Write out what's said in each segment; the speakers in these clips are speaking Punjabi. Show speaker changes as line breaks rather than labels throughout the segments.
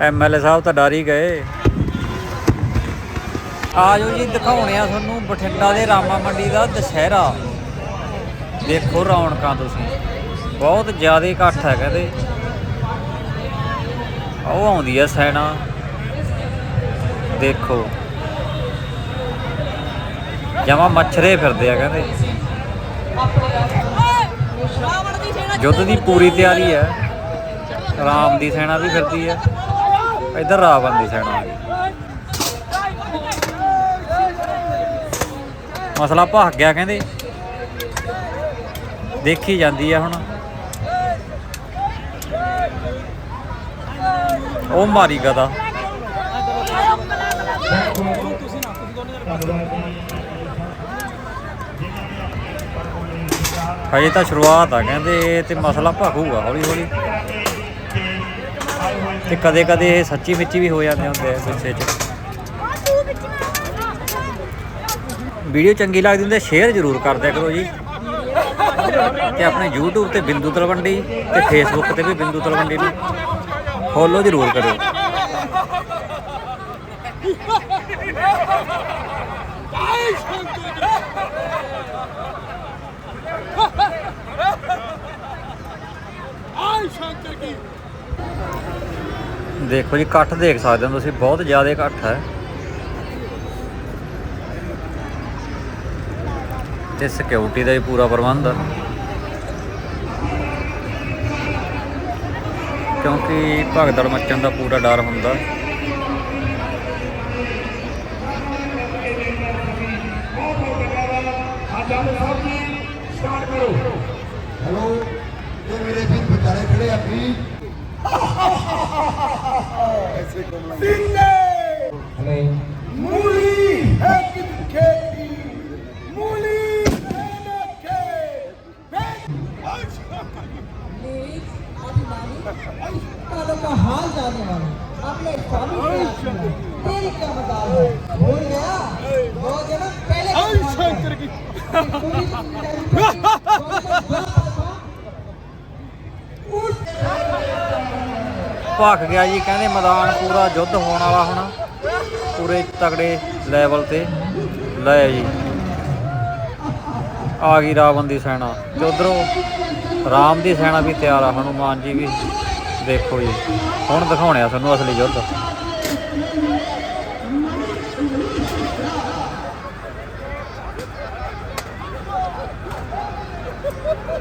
ਐਮਐਲਏ ਸਾਹਿਬ ਤਾਂ ਡਰ ਹੀ ਗਏ। ਆਜੋ ਜੀ, ਦਿਖਾਉਣੇ ਆ ਤੁਹਾਨੂੰ ਬਠਿੰਡਾ ਦੇ ਰਾਮਾ ਮੰਡੀ ਦਾ ਦੁਸਹਿਰਾ। ਦੇਖੋ ਰੌਣਕਾਂ ਤੁਸੀਂ। ਬਹੁਤ ਜ਼ਿਆਦਾ ਇਕੱਠ ਹੈ ਕਹਿੰਦੇ। ਉਹ ਆਉਂਦੀ ਆ ਸੈਨਾ। ਦੇਖੋ। ਜਮਾ ਮੱਛਰੇ ਫਿਰਦੇ ਆ ਕਹਿੰਦੇ। ਯੁੱਧ ਦੀ ਪੂਰੀ ਤਿਆਰੀ ਹੈ। ਰਾਮ ਦੀ ਸੈਨਾ ਵੀ ਫਿਰਦੀ ਹੈ। ਇੱਧਰ ਰਾਵਣ ਦੀ ਸੈਨਾ ਆ ਗਈ ਮਸਲਾ ਭੱਗ ਗਿਆ ਕਹਿੰਦੇ। ਦੇਖੀ ਜਾਂਦੀ ਆ ਹੁਣ। ਉਹ ਮਾਰੀ ਗਦਾ ਹਜੇ ਤਾਂ ਸ਼ੁਰੂਆਤ ਆ, ਕਹਿੰਦੇ ਇਹ ਤੇ ਮਸਲਾ ਭਖੂਗਾ, ਹੌਲੀ ਹੌਲੀ। ਤੇ ਕਦੇ ਕਦੇ ਇਹ ਸੱਚੀ ਮਿੱਚੀ ਵੀ ਹੋ ਜਾਂਦੇ ਹੁੰਦੇ ਆ ਗੁੱਸੇ 'ਚ। ਵੀਡੀਓ ਚੰਗੀ ਲੱਗਦੀ ਹੁੰਦੀ ਸ਼ੇਅਰ ਜ਼ਰੂਰ ਕਰ ਦਿਆ ਕਰੋ ਜੀ। ਤੇ ਆਪਣੇ YouTube ਤੇ ਬਿੰਦੂ ਤਲਵੰਡੀ ਤੇ Facebook ਤੇ ਵੀ ਬਿੰਦੂ ਤਲਵੰਡੀ ਨੂੰ ਫੋਲੋ ਜ਼ਰੂਰ ਕਰਿਓ। ਦੇਖੋ ਜੀ, ਇਕੱਠ ਦੇਖ ਸਕਦੇ ਹੋ ਤੁਸੀਂ, ਬਹੁਤ ਜ਼ਿਆਦਾ ਇਕੱਠ ਹੈ। ਤੇ ਸਿਕਿਉਰਿਟੀ ਦਾ ਵੀ ਪੂਰਾ ਪ੍ਰਬੰਧ ਹੈ ਕਿਉਂਕਿ ਭਗਦੜ ਮੱਚਣ ਦਾ ਪੂਰਾ ਡਰ ਹੁੰਦਾ।
তিন
ਭਖ ਗਿਆ ਜੀ, ਕਹਿੰਦੇ ਮੈਦਾਨ ਪੂਰਾ ਯੁੱਧ ਹੋਣ ਵਾਲਾ ਹੁਣ, ਪੂਰੇ ਤਗੜੇ ਲੈਵਲ ਤੇ। ਲੈ ਜੀ। ਆ ਗਈ ਰਾਵਣ ਦੀ ਸੈਨਾ। ਤੇ ਉਧਰੋਂ ਰਾਮ ਦੀ ਸੈਨਾ ਵੀ ਤਿਆਰ ਆ, ਹਨੂਮਾਨ ਜੀ ਵੀ। ਦੇਖੋ ਜੀ, ਹੁਣ ਦਿਖਾਉਣੇ ਆ ਤੁਹਾਨੂੰ ਅਸਲੀ ਯੁੱਧ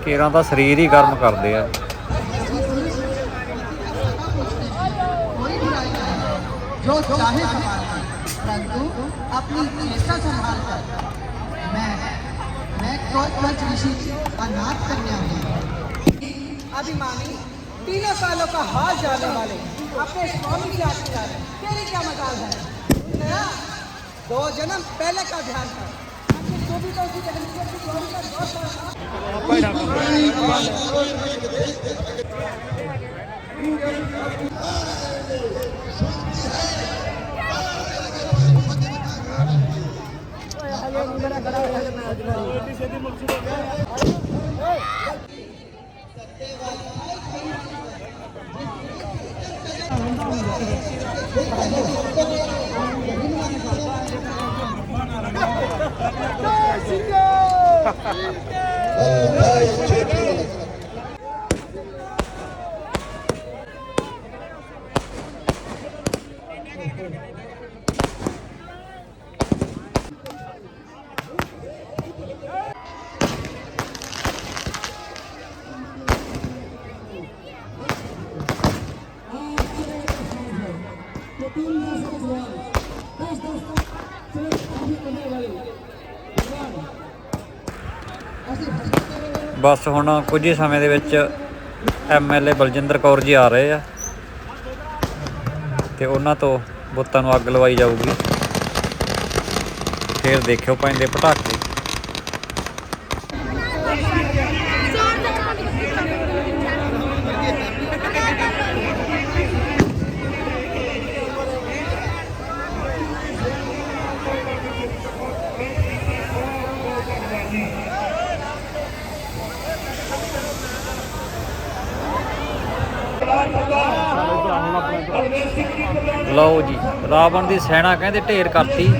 ਕੇਰਾਂ ਦਾ ਸਰੀਰ ਹੀ ਗਰਮ ਕਰਦੇ ਆ।
जो चाहे संभाल कर परंतु अपनी चेष्टा संभाल कर मैं मैं कोच ऋषि अनाथ कन्या हूँ अभिमानी तीनों सालों का हाल जाने वाले अपने स्वामी से आशीर्वाद तेरी क्या मजाल है नया दो जन्म पहले का ध्यान कर अपनी जो भी तो उसी जगह की Oh, nice chicken!
ਬਸ ਹੁਣ ਕੁਝ ਹੀ ਸਮੇਂ ਦੇ ਵਿੱਚ ਐਮਐਲਏ ਬਲਜਿੰਦਰ ਕੌਰ ਜੀ ਆ ਰਹੇ ਆ। ਤੇ ਉਹਨਾਂ ਤੋਂ ਬੁੱਤਾਂ ਨੂੰ ਅੱਗ ਲਵਾਈ ਜਾਊਗੀ। ਫਿਰ ਦੇਖਿਓ ਪੈਂਦੇ ਪਟਾਕੇ। ਲਓ ਜੀ, ਰਾਵਣ ਦੀ ਸੈਨਾ ਕਹਿੰਦੇ ਢੇਰ ਕਰਤੀ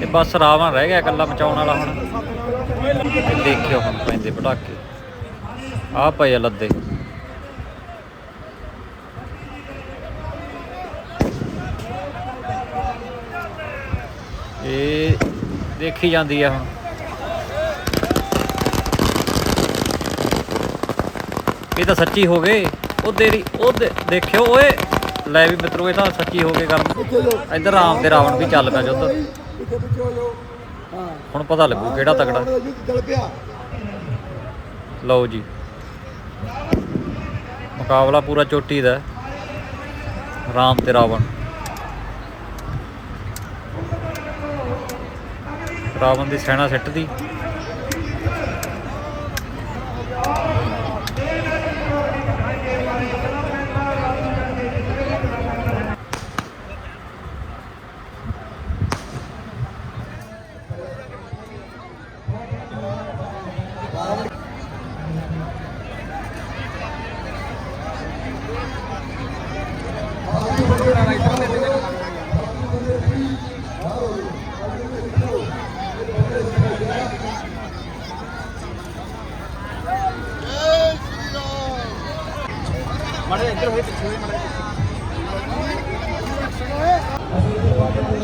ਤੇ ਬਸ ਰਾਵਣ ਰਹਿ ਗਿਆ ਇਕੱਲਾ ਮਚਾਉਣ ਵਾਲਾ ਹੁਣ। ਦੇਖਿਓ ਹੁਣ ਪੈਂਦੇ ਪਟਾਕੇ। ਆ ਪਏ ਲੱਦੇ। ਇਹ ਦੇਖੀ ਜਾਂਦੀ ਆ ਹੁਣ। ਇਹ ਤਾਂ ਸੱਚੀ ਹੋ ਗਏ। ਉਹ ਤੇਰੀ ਉਹ ਦੇ- ਦੇਖਿਓ ਓਏ। ਲੈ ਵੀ ਮਿੱਤਰੋ, ਇਹ ਤਾਂ ਸੱਚੀ ਹੋ ਗਏ ਕੰਮ ਇੱਧਰ ਰਾਮ ਤੇ ਰਾਵਣ ਵੀ ਚੱਲ ਪਿਆ ਜੁੱਧ ਹੁਣ ਪਤਾ ਲੱਗੂ ਕਿਹੜਾ ਤਕੜਾ। ਲਓ ਜੀ। ਮੁਕਾਬਲਾ ਪੂਰਾ ਚੋਟੀ ਦਾ ਰਾਮ ਤੇ ਰਾਵਣ। ਰਾਵਣ ਦੀ ਸੈਨਾ ਸਿੱਟ ਦੀ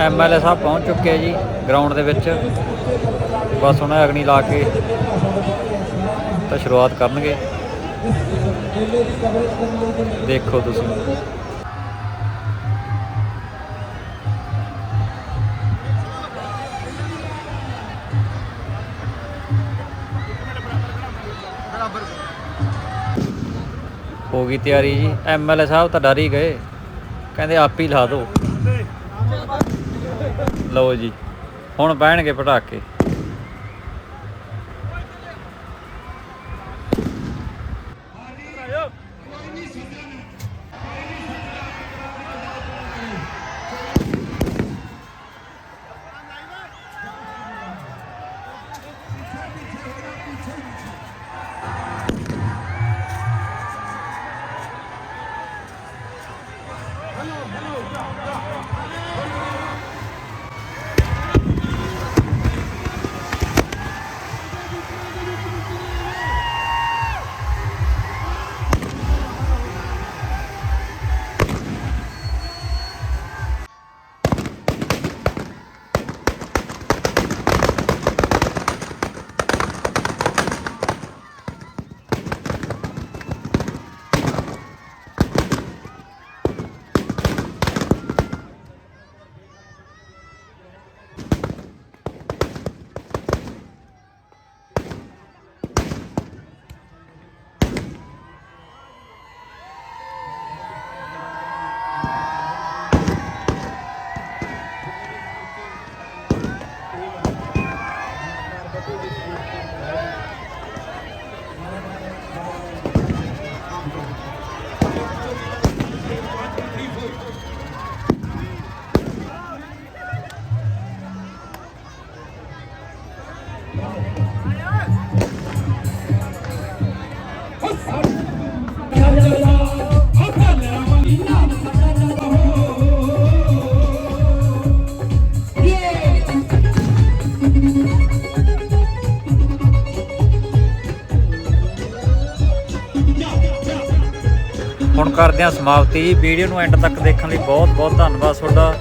ਐਮਐਲਏ ਸਾਹਿਬ ਪਹੁੰਚ ਚੁੱਕੇ ਜੀ ਗਰਾਊਂਡ ਦੇ ਵਿੱਚ। ਬਸ ਹੁਣ ਅਗਨੀ ਲਾ ਕੇ ਤਾਂ ਸ਼ੁਰੂਆਤ ਕਰਨਗੇ। ਦੇਖੋ ਤੁਸੀਂ। ਹੋ ਗਈ ਤਿਆਰੀ ਜੀ। ਐਮਐਲਏ ਸਾਹਿਬ ਤਾਂ ਡਰ ਹੀ ਗਏ। ਕਹਿੰਦੇ ਆਪ ਹੀ ਲਾ ਦਿਓ। ਲਓ ਜੀ, ਹੁਣ ਬਹਿਣਗੇ ਪਟਾਕੇ। ਕਰਦੇ ਹਾਂ ਸਮਾਪਤੀ ਵੀਡੀਓ ਨੂੰ ਐਂਡ ਤੱਕ ਦੇਖਣ ਲਈ ਬਹੁਤ ਬਹੁਤ ਧੰਨਵਾਦ ਤੁਹਾਡਾ।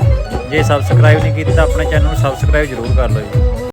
ਜੇ ਸਬਸਕ੍ਰਾਈਬ ਨਹੀਂ ਕੀਤੀ ਤਾਂ ਆਪਣੇ ਚੈਨਲ ਨੂੰ ਸਬਸਕ੍ਰਾਈਬ ਜ਼ਰੂਰ ਕਰ ਲਓ ਜੀ।